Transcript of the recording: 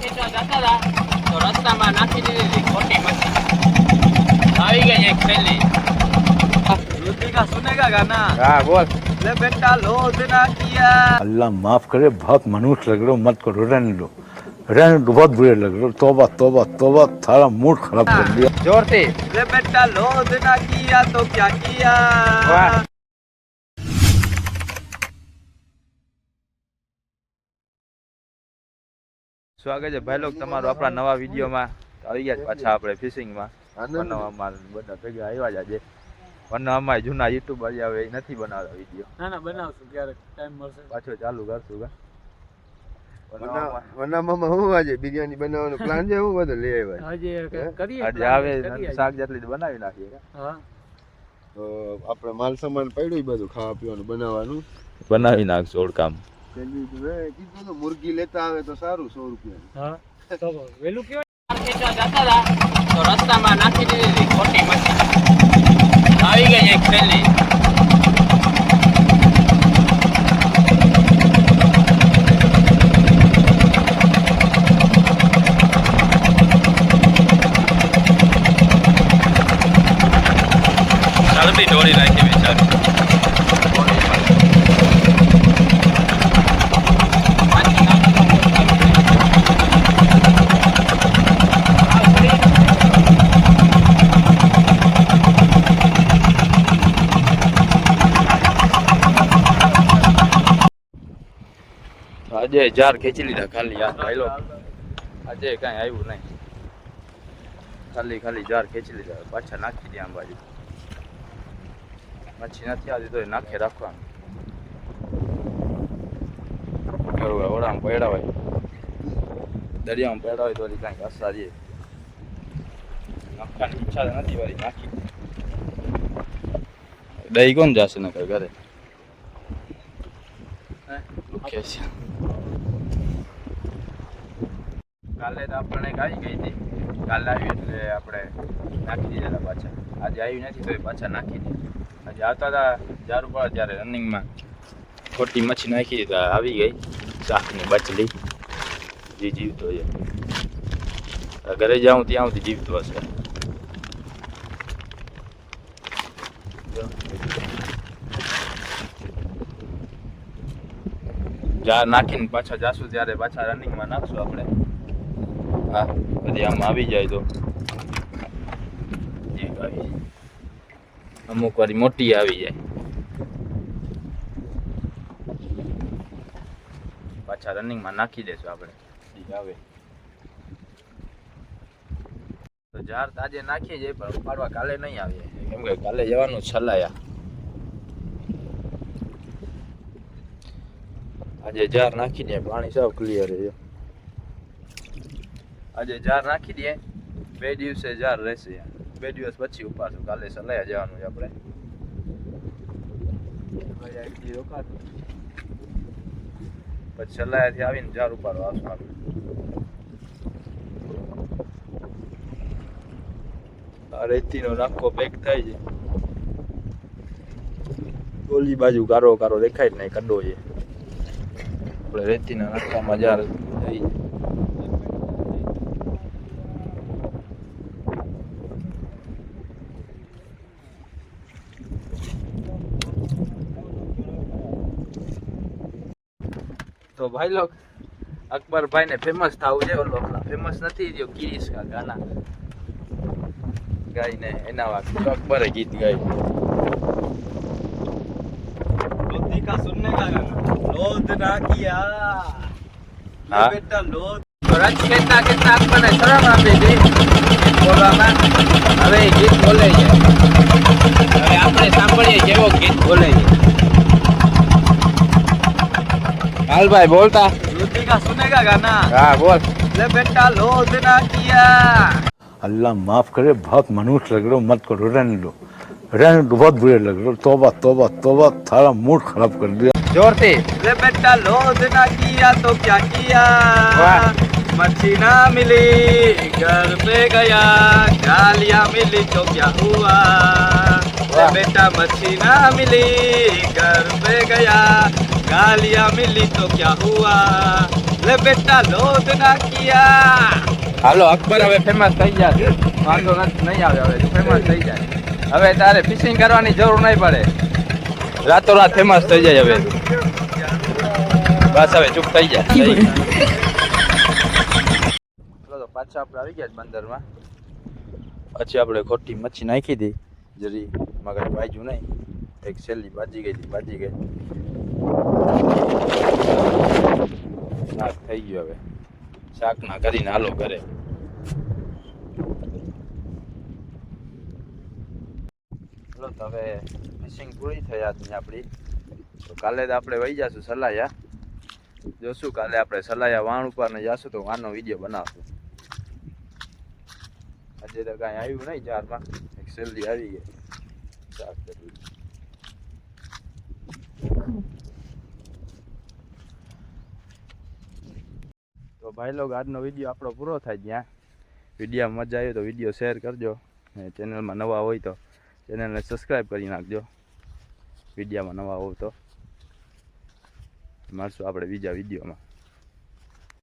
ખેંચવા જતા હતા તો રસ્તામાં નાખી દીધી ખોટી મચ્છી આવી ગઈ એક થેલી युद्धि का सुनेगा गाना હા બોલ ले बेटा लोध ना किया अल्लाह माफ करे बहुत मनुष्य लग रहे हो मत करो रहने दो रहने दो बहुत बुरे लग रहे हो तोबा तोबा तोबा थारा मूड खराब कर दिया જોરથી ले बेटा लोध ना किया तो क्या किया સ્વાગત છે ભાઈ લોકો તમારું આપણા નવા વિડીયોમાં. આવી ગયા પાછા આપણે ફિશિંગમાં બનાવવામાં બધા ભેગા આવ્યા જ આજે. બનાવવામાં જૂના યુટ્યુબ આજે હવે નથી બનાવતા વીડિયો. ના ના બનાવશું ક્યારેક ટાઈમ મળશે. પાછો ચાલુ કરશું આજે બિરયાની બનાવવાનો પ્લાન છે? હું બધું લઈ આવ્યા હજી કરીએ આજે આવે શાક જેટલી બનાવી નાખીએ? હા. તો આપણે માલ સામાન પડ્યું બધું ખાવા પીવાનું બનાવવાનું? બનાવી નાખશું કીધું તો મુરગી લેતા આવે તો સારું સો રૂપિયા હા તો વેલું કેવાય જતા તો રસ્તામાં નાખી દીધી ખોટી આવી ગઈ એક થેલી ચાલતી દોડી નાખી બિચારી. આજે જાર ખેંચી લીધા ખાલી યાર ભાઈલો આજે કાંઈ આવ્યું નહીં. ખાલી ખાલી જાર ખેંચી લીધા. પાછા નાખી દે આમ બાજુ. મચ્છી નથી આવતી તો એ નાખે રાખવાનું. કરવું ઓળામાં પડ્યા હોય દરિયામાં પડ્યા હોય તો વળી કાંઈક અસર છે નાખવાની ઈચ્છા નથી, વાળી નાખી. દહીં કોણ જશે નકર ઘરે? લુખે છે કાલે તો આપણને એક આવી ગઈ હતી. કાલે આવી એટલે આપણે નાખી દીધા પાછા. આજે આવી નથી તો પાછા નાખી દીધા. આજે આવતા હતા જારું પડે ત્યારે રનિંગમાં ખોટી મચ્છી નાખી દીધા આવી ગઈ. શાકની બચલી જે જીવતો છે ઘરે જાઉં ત્યાં સુધી જીવતો હશે. જાર નાખીને પાછા જાશું ત્યારે પાછા રનિંગમાં નાખશું આપણે. હા, પછી આમ આવી જાય તો. અમુક વારી મોટી આવી જાય. પાછા રનિંગમાં નાખી દેશું આપણે. આવે. તો જાર તાજે નાખીએ નાખી જાય, પણ ઉપાડવા કાલે નહીં આવીએ. કેમ કે કાલે જવાનું છલાયા. આજે જાર નાખી દે, પાણી સાવ ક્લિયર છે. આજે જાર નાખી દે, બે દિવસે જાર રહેશે. બે દિવસ પછી ઉપાડશું, કાલે સલાહ જવાનું છે આપણે. પછી સલાયાથી આવીને જાર ઉપાડવા આવશું આપણે. રેતીનો નાખો પેક થાય છે. ઓલી બાજુ કારો કારો દેખાય જ નહીં, કડો છે. આપણે રેતીના નાસ્તામાં જ્યારે જઈએ તો ભાઈ લોક અકબરભાઈ ને ફેમસ થવું છે ઓલો ફેમસ નથી જો કિરીશ કા ગાના ગાઈને એના વાત અકબરે ગીત ગાઈ ગાયું કા સુનને કા ગાના गाना लोध ना किया ले हाँ। बेटा लोध તો રજ ખેંચતા ખેંચતા આપણને શરમ આપી હતી બોલવામાં હવે એ ગીત બોલે છે હવે આપણે સાંભળીએ કેવો ગીત બોલે છે હાલ ભાઈ બોલતા युद्धि का सुनेगा गाना હા બોલ ले बेटा लोध ना किया अल्लाह माफ करे बहुत मनुष्य लग रहे हो मत करो रहने दो रहने दो बहुत बुरे लग रहे हो तोबा तोबा तोबा थारा मूड खराब कर दिया જોરથી. લે બેટા લોધ ના કિયા તો ક્યાં કિયા? મચ્છી ના મિલી ઘર પે ગયા ગાલિયા મિલી તો ક્યાં હુઆ? બેટા મચ્છી ના મિલી ઘર પે ગયા ગાલિયા મિલી તો ક્યાં હુઆ? લે બેટા લોધ ના કિયા હાલો અકબર હવે ફેમસ થઈ જાય વાંધો નહીં આવે હવે ફેમસ થઈ જાય. હવે તારે ફિશિંગ કરવાની જરૂર નહીં પડે. રાતો રાત ફેમસ થઈ જાય હવે. બસ હવે ચૂપ થઈ જાય ચલો તો પાછા આપણે આવી ગયા બંદરમાં. પછી આપણે ખોટી મચ્છી નાખી હતી જરી મગર બાજુ નહીં. એક છેલ્લી બાજી ગઈ હતી બાજી ગઈ. શાક થઈ ગયું હવે. શાકના કરીને હાલો કરે ચલો તો હવે ફિશિંગ પૂરી થઈ આજની આપણી. તો કાલે તો આપણે વહી જશું સલાયા. જોશું કાલે આપણે સલાયા વાણ ઉપર ને જશું તો વાનો વીડિયો બનાવશું. આજે તો કાંઈ આવ્યું નહીં ચારમાં. એક સેલરી આવી ગઈ. તો ભાઈ લોકો આજનો વીડિયો આપણો પૂરો થાય ત્યાં. વીડિયો મજા આવ્યો તો વીડિયો શેર કરજો. અને ચેનલમાં નવા હોય તો ચેનલને સબસ્ક્રાઈબ કરી નાખજો. વિડીયામાં નવા હોવ તો. મળશું આપણે બીજા વિડીયોમાં.